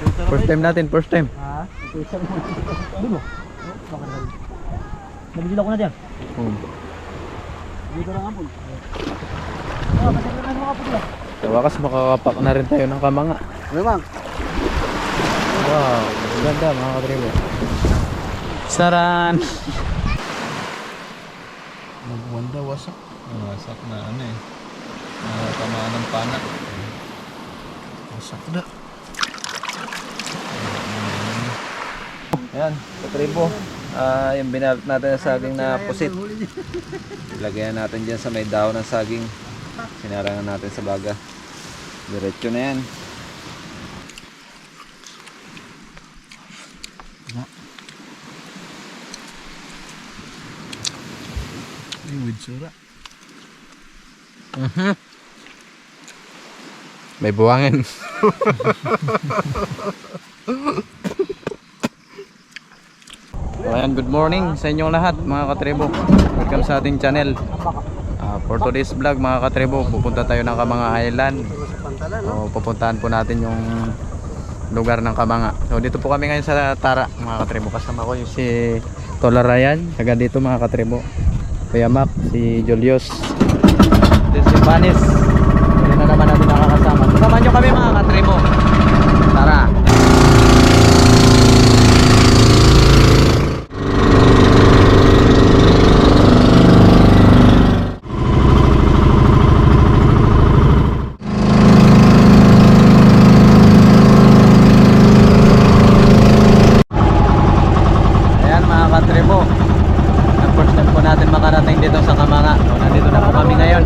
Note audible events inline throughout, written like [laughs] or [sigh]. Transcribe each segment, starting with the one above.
First time natin, first time. Ha? Isang mo. Bakit na Nabigil ako na diyan. Oh. Dito lang apol. Ah, kasi na mga ah. Sa wakas makakapak na rin tayo ng kamanga. Memang. Wow, ganda mga katribo. Saran! Magwanda, wasak. Wasak na ano eh. Nakatamaan ng pana. Wasak na. Ayan, katribo. Ah, yung binalot natin ng saging na pusit. Ilagyan natin dyan sa may dahon ng saging. Sinarangan natin sa baga. Diretso na yan. Ay, with sura. May buwangin. [laughs] So, ayan, good morning sa inyong lahat mga katribo. Welcome sa ating channel. Ah, for today's vlog mga katribo, pupunta tayo ng Kamanga Island. O, pupuntahan po natin yung lugar ng Kamanga. So dito po kami ngayon sa Tara mga katribo. Kasama ko yung si Tola Ryan. Taga dito mga katribo. Kuya Mac, si Julius. Then si Vanis. Hindi na naman natin nakakasama. Kasama nyo kami mga katribo. Tara! Ayan mga katribo. Ang first time po natin makarating dito sa Kamanga. So, nandito na po kami ngayon.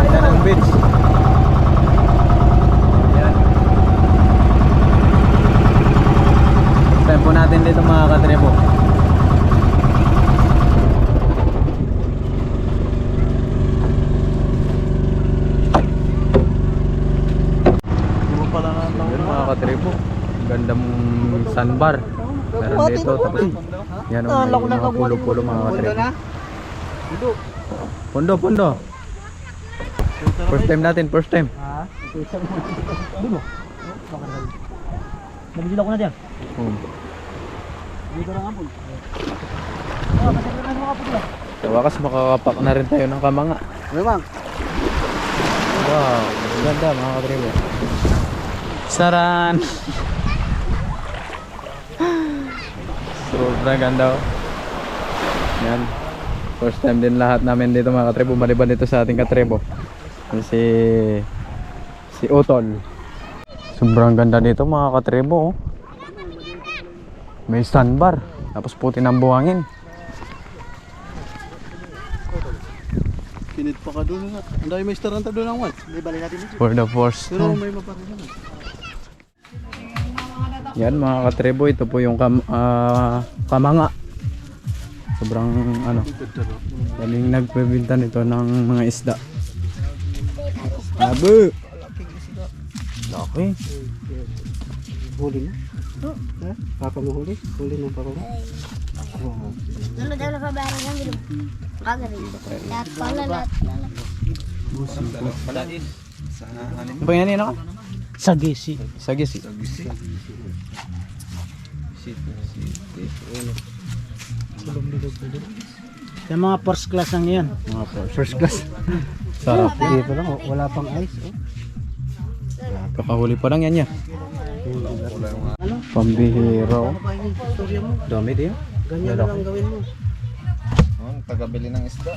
Ayan ang beach. Ayan. First time po natin dito mga ang Ayan mga katribo. Gandang sandbar. Meron dito. Tapos yan Ah, o, lako may na mga pulo-pulo mga katribo. Dulo. Pundo, pundo. First time natin, first time. Ha? Dulo. Nabigil ako na diyan. Oh. Sa wakas makakapak na rin tayo ng kamanga. Memang. Wow, ang ganda mga katribo. Saran! [laughs] Sobrang ganda oh. Yan. First time din lahat namin dito mga katribo. Maliban dito sa ating katribo. Si si Utol. Sobrang ganda dito mga katribo. oh. May sandbar. Tapos puti ng buhangin. Kinit pa ka doon nga. Ang dami may staranta doon ang wan. May bali natin dito. For the first Pero may maparin na. Yan mga katribo, ito po yung kam, ah, kamanga. Sobrang ano, daming nagpebinta nito ng mga isda. Abo! Laki. Huli na. Ha? Papa mo huli? Huli ng papa mo? Ano daw na pabayaran ng bilog? Kagabi. Lahat pala lahat. Ano ba yan yun ako? Sagisi. Sagisi. Yung mga first class ang yan. Mga first class. Sarap. Lang, oh. wala pang ice. Oh. Kakahuli pa lang yan yan. Pambihiro. Dami din. Ganyan na lang gawin mo. Oh, tagabili ng isda.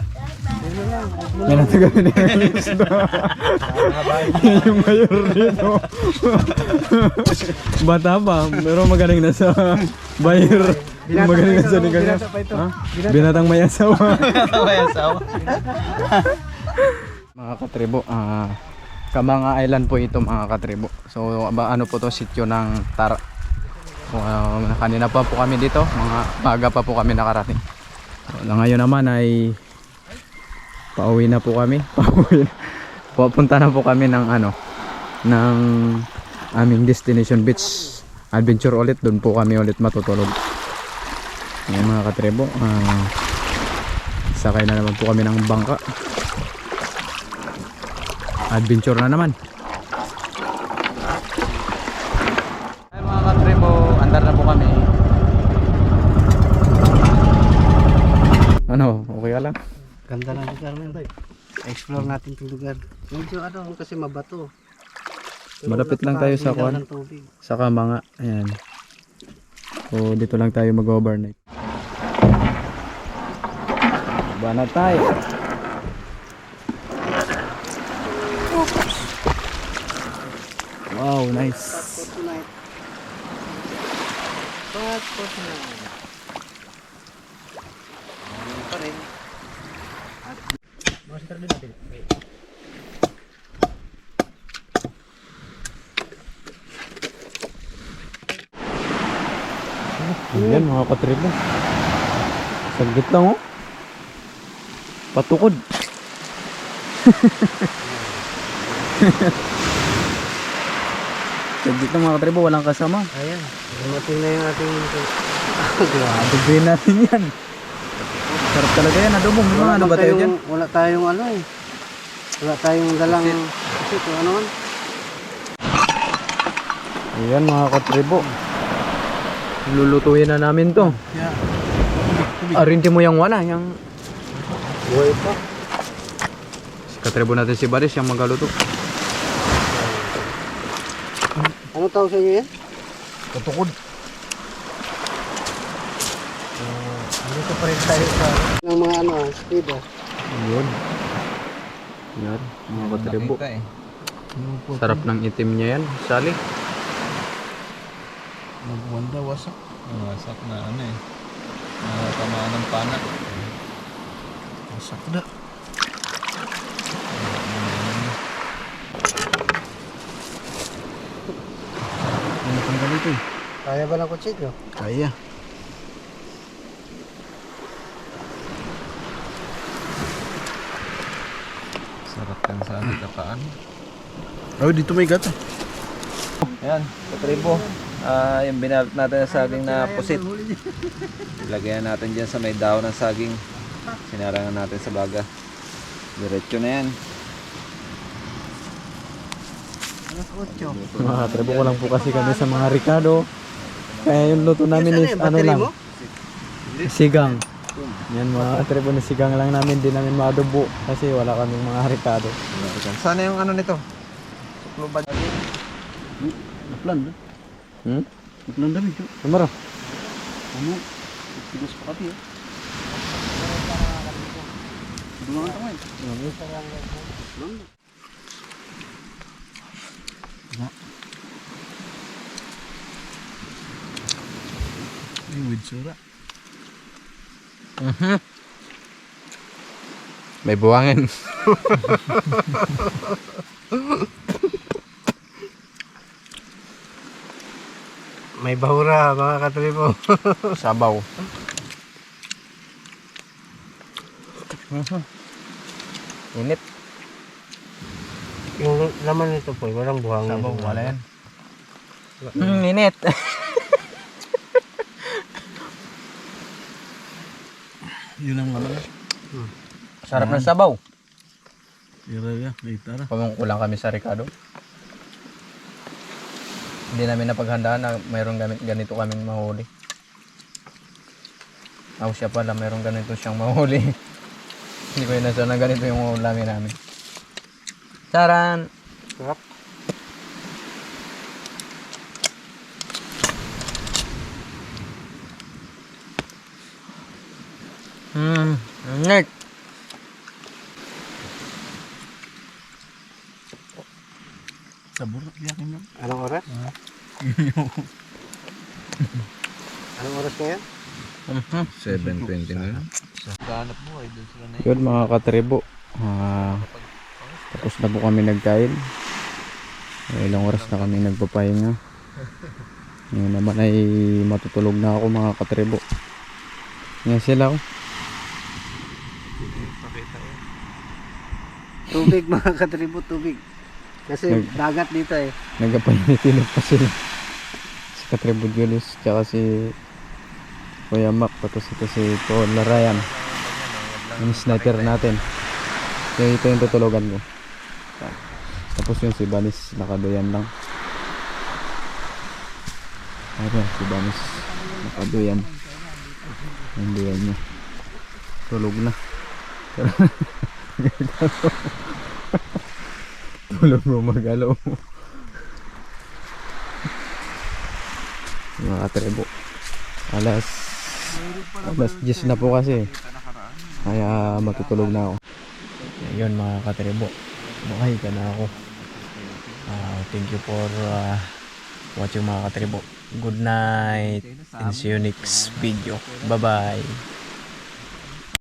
May natagabi na yung isda. yung mayor dito. Bata pa, pero magaling na sa bayer. Magaling na sa. Ha? Binatang may asawa. may asawa. mga katribo, ah Kamanga Island po ito mga katribo. So ano po to sityo ng Tara. Ah, kanina pa po kami dito, mga maga pa po kami nakarating. So, na ngayon naman ay pauwi na po kami. [laughs] Pauwi na. Na po kami ng ano ng aming destination beach adventure ulit doon po kami ulit matutulog. Ngayon mga katribo, ah sakay na naman po kami ng bangka adventure na naman. Ay, mga andar na po kami. Ano okay ka lang? Ganda ng lugar na tayo explore natin itong lugar. Medyo ano kasi mabato. Pero malapit lang tayo sa kwan. sa kamanga ayan. So dito lang tayo mag overnight ba na tayo. Wow, nice. For tonight. Ano pa rin. Master din natin. Ayan mga katribo. Saglit lang oh. Patukod. [laughs] Saglit lang mga katribo, walang kasama. Ayan. Dumating na yung ating... [laughs] Grabe. Tugbihin natin yan. Sarap talaga yan, adobong. Mga ano ba tayo dyan? Wala tayong ano eh. Wala tayong dalang... Kasi kung ano man. Ayan mga katribo. Lulutuin na namin to. Yeah. Arinti mo yung wala, yung Buhay pa. katribo natin si Baris, yung magaluto. Ano tawag sa inyo yan? Patukod. Dito pa rin tayo sa... Ng mga ano, speed ah. Yun. Yan, mga katribo. Eh. Sarap ng itim niya yan, Sali. Nagwanda wasak. Wasak na ano eh. Nakatamaan ng pana. Wasak na. Eh? Kaya ba ng kutsilyo? Kaya. Sarap yan sa kataan. Oh, dito may gata. Ayan, katribo. Ah, yung binalot natin sa saging na pusit. Ilagyan natin dyan sa may daw ng saging. Sinarangan natin sa baga. Diretso na yan. Alas 8. Mga tribo ko lang po kasi kami sa mga Ricardo. Kaya yung luto namin is ano lang, sigang. Yan mga tribo na sigang lang namin, di namin madubo kasi wala kaming mga Ricardo. Sana yung ano nito? Naplan na. Hmm? Naplan dami. Chok. Sumara. Ano? Tigas pa kati eh. Dumangan tayo. Dumangan. Ay, with sura. May buwangin. [laughs] May bahura mga katribo. [laughs] Sabaw. Init. Yung laman nito po, walang buhangin. Sabaw, wala yan. Mm, init. [laughs] Yun ang ano. Sarap ng sabaw. Ira may tara. Pagkukulang kami sa Ricardo. Hindi namin napaghandaan na mayroong gamit ganito kaming mahuli. Ako siya pala, mayroong ganito siyang mahuli. [laughs] Hindi ko inasal na ganito yung ulamin namin. Charan! Sarap. Hmm, init! Sabor, yakin lang. Anong oras? [laughs] Anong oras kaya? Mhm. 7.20 na yun. Ganap mo ay doon sila na Yun mga katribo. Ah, tapos na po kami nagkain. Ilang oras na kami nagpapahinga. Ngayon naman ay matutulog na ako mga katribo. Yan sila oh. Tubig mga katribo, tubig. Kasi Nag- dagat dito eh. Nagpapahinitulog pa sila. Si Katribo Julius, tsaka si Kuya Mac, tapos ito si Paul Larayan. Yung sniper natin. So, ito yung tutulogan ko. Tapos yung si Banis, nakaduyan lang. Ano, si Banis, nakaduyan. Yung duyan niya. Tulog na. Tulog mo magalaw mo. Mga katribo. Alas alas 10 na po kasi. Kaya matutulog na ako. Ayun mga katribo. Buhay na ako. Ah, thank you for ah, watching mga katribo. Good night and see you next video. Bye bye.